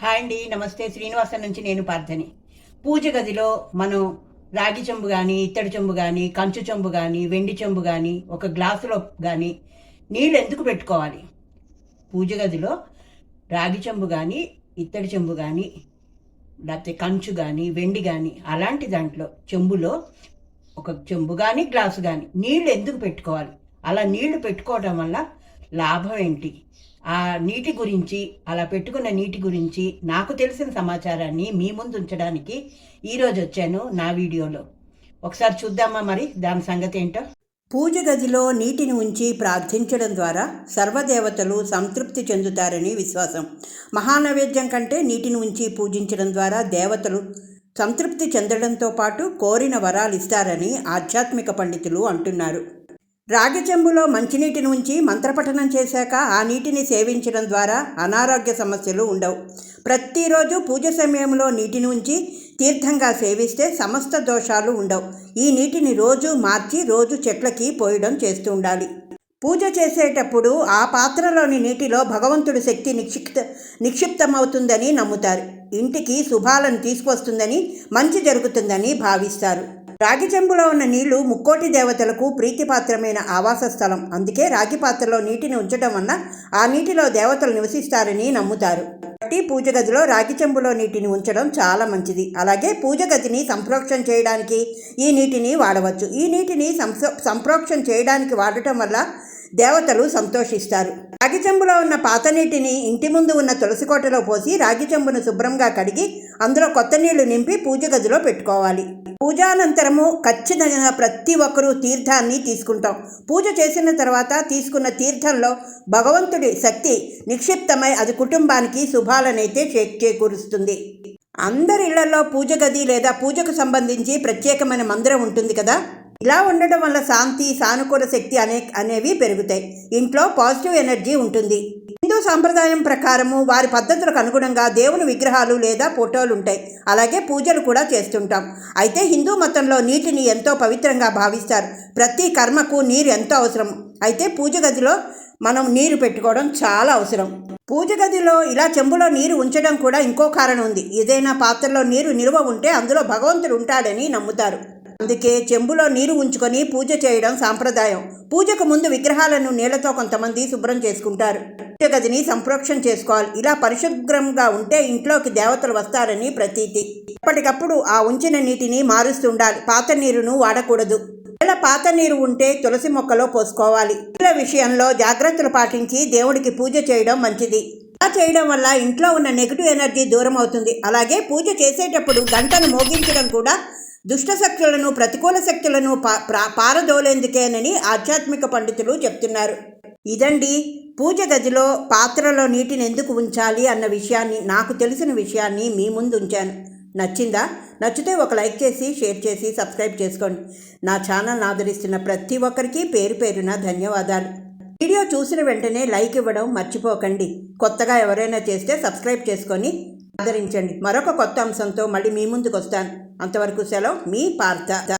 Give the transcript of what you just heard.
Hi అండి నమస్తే. శ్రీనివాసన్ నుంచి నేను పార్థని. పూజ గదిలో మనం రాగి చెంబు కానీ ఇత్తడి చెంబు కానీ కంచు చెంబు కానీ వెండి చెంబు కానీ ఒక గ్లాసులో కానీ నీళ్ళు ఎందుకు పెట్టుకోవాలి? పూజ గదిలో రాగి చెంబు కానీ ఇత్తడి చెంబు కానీ లేకపోతే కంచు కానీ వెండి కానీ అలాంటి దాంట్లో చెంబులో ఒక చెంబు కానీ గ్లాసు కానీ నీళ్ళు ఎందుకు పెట్టుకోవాలి? అలా నీళ్ళు పెట్టుకోవడం వల్ల లాభం ఏంటి? ఆ నీటి గురించి అలా పెట్టుకున్న నీటి గురించి నాకు తెలిసిన సమాచారాన్ని మీ ముందు ఉంచడానికి ఈరోజు వచ్చాను నా వీడియోలో. ఒకసారి చూద్దామా మరి దాని సంగతి ఏంటో? పూజ గదిలో నీటిని ఉంచి ప్రార్థించడం ద్వారా సర్వదేవతలు సంతృప్తి చెందుతారని విశ్వాసం. మహానైవేద్యం కంటే నీటిని ఉంచి పూజించడం ద్వారా దేవతలు సంతృప్తి చెందడంతో పాటు కోరిన వరాలు ఇస్తారని ఆధ్యాత్మిక పండితులు అంటున్నారు. రాగి చెంబులో మంచినీటిని ఉంచి మంత్రపఠనం చేశాక ఆ నీటిని సేవించడం ద్వారా అనారోగ్య సమస్యలు ఉండవు. ప్రతిరోజు పూజ సమయంలో నీటిని ఉంచి తీర్థంగా సేవిస్తే సమస్త దోషాలు ఉండవు. ఈ నీటిని రోజు మార్చి రోజు చెట్లకి పోయడం చేస్తూ ఉండాలి. పూజ చేసేటప్పుడు ఆ పాత్రలోని నీటిలో భగవంతుడి శక్తి నిక్షిప్త నిక్షిప్తమవుతుందని నమ్ముతారు. ఇంటికి శుభాలను తీసుకొస్తుందని మంచి జరుగుతుందని భావిస్తారు. రాగి చెంబులో ఉన్న నీళ్ళు ముక్కోటి దేవతలకు ప్రీతిపాత్రమైన ఆవాస స్థలం. అందుకే రాగి పాత్రలో నీటిని ఉంచడం వల్ల ఆ నీటిలో దేవతలు నివసిస్తారని నమ్ముతారు. కాబట్టి పూజ గదిలో రాగి చెంబులో నీటిని ఉంచడం చాలా మంచిది. అలాగే పూజ గదిని సంప్రోక్షణ చేయడానికి ఈ నీటిని వాడవచ్చు. ఈ నీటిని సంప్రో సంప్రోక్షణ చేయడానికి వాడటం వల్ల దేవతలు సంతోషిస్తారు. రాగి చెంబులో ఉన్న పాత నీటిని ఇంటి ముందు ఉన్న తులసి కోటలో పోసి రాగి చెంబును శుభ్రంగా కడిగి అందులో కొత్త నీళ్ళు నింపి పూజ గదిలో పెట్టుకోవాలి. పూజానంతరము ఖచ్చితంగా ప్రతి ఒక్కరూ తీర్థాన్ని తీసుకుంటాం. పూజ చేసిన తర్వాత తీసుకున్న తీర్థంలో భగవంతుడి శక్తి నిక్షిప్తమై అది కుటుంబానికి శుభాలనైతే చే చేకూరుస్తుంది. అందరి ఇళ్ళలో పూజ గది లేదా పూజకు సంబంధించి ప్రత్యేకమైన మందిరం ఉంటుంది కదా? ఇలా ఉండడం వల్ల శాంతి సానుకూల శక్తి అనే అనేవి పెరుగుతాయి. ఇంట్లో పాజిటివ్ ఎనర్జీ ఉంటుంది. హిందూ సాంప్రదాయం ప్రకారము వారి పద్ధతులకు అనుగుణంగా దేవుని విగ్రహాలు లేదా ఫోటోలు ఉంటాయి. అలాగే పూజలు కూడా చేస్తుంటాం. అయితే హిందూ మతంలో నీటిని ఎంతో పవిత్రంగా భావిస్తారు. ప్రతి కర్మకు నీరు ఎంతో అవసరం. అయితే పూజ గదిలో మనం నీరు పెట్టుకోవడం చాలా అవసరం. పూజ గదిలో ఇలా చెంబులో నీరు ఉంచడం కూడా ఇంకో కారణం ఉంది. ఏదైనా పాత్రలో నీరు నిల్వ ఉంటే అందులో భగవంతుడు ఉంటాడని నమ్ముతారు. అందుకే చెంబులో నీరు ఉంచుకొని పూజ చేయడం సాంప్రదాయం. పూజకు ముందు విగ్రహాలను నీళ్ళతో కొంతమంది శుభ్రం చేసుకుంటారు. గదిని సంప్రోక్షణ చేసుకోవాలి. ఇలా పరిశుభ్రంగా ఉంటే ఇంట్లోకి దేవతలు వస్తారని ప్రతీతి. ఎప్పటికప్పుడు ఆ ఉంచిన నీటిని మారుస్తుండాలి. పాత నీరును వాడకూడదు. ఇలా పాత నీరు ఉంటే తులసి మొక్కలో పోసుకోవాలి. ఇళ్ళ విషయంలో జాగ్రత్తలు పాటించి దేవుడికి పూజ చేయడం మంచిది. అలా చేయడం వల్ల ఇంట్లో ఉన్న నెగిటివ్ ఎనర్జీ దూరం అవుతుంది. అలాగే పూజ చేసేటప్పుడు గంటను మోగించడం కూడా దుష్ట శక్తులను ప్రతికూల శక్తులను పా- పారదోలేందుకేనని ఆధ్యాత్మిక పండితులు చెప్తున్నారు. ఇదండి పూజ గదిలో పాత్రలో నీటిని ఎందుకు ఉంచాలి అన్న విషయాన్ని నాకు తెలిసిన విషయాన్ని మీ ముందు ఉంచాను. నచ్చిందా? నచ్చితే ఒక లైక్ చేసి షేర్ చేసి సబ్స్క్రైబ్ చేసుకోండి. నా ఛానల్ ఆదరిస్తున్న ప్రతి ఒక్కరికి పేరు పేరున ధన్యవాదాలు. వీడియో చూసిన వెంటనే లైక్ ఇవ్వడం మర్చిపోకండి. కొత్తగా ఎవరైనా చేస్తే సబ్స్క్రైబ్ చేసుకొని ఆదరించండి. మరొక కొత్త అంశంతో మళ్ళీ మీ ముందుకు వస్తాను అంతవరకు సెలవు మీ పార్థ.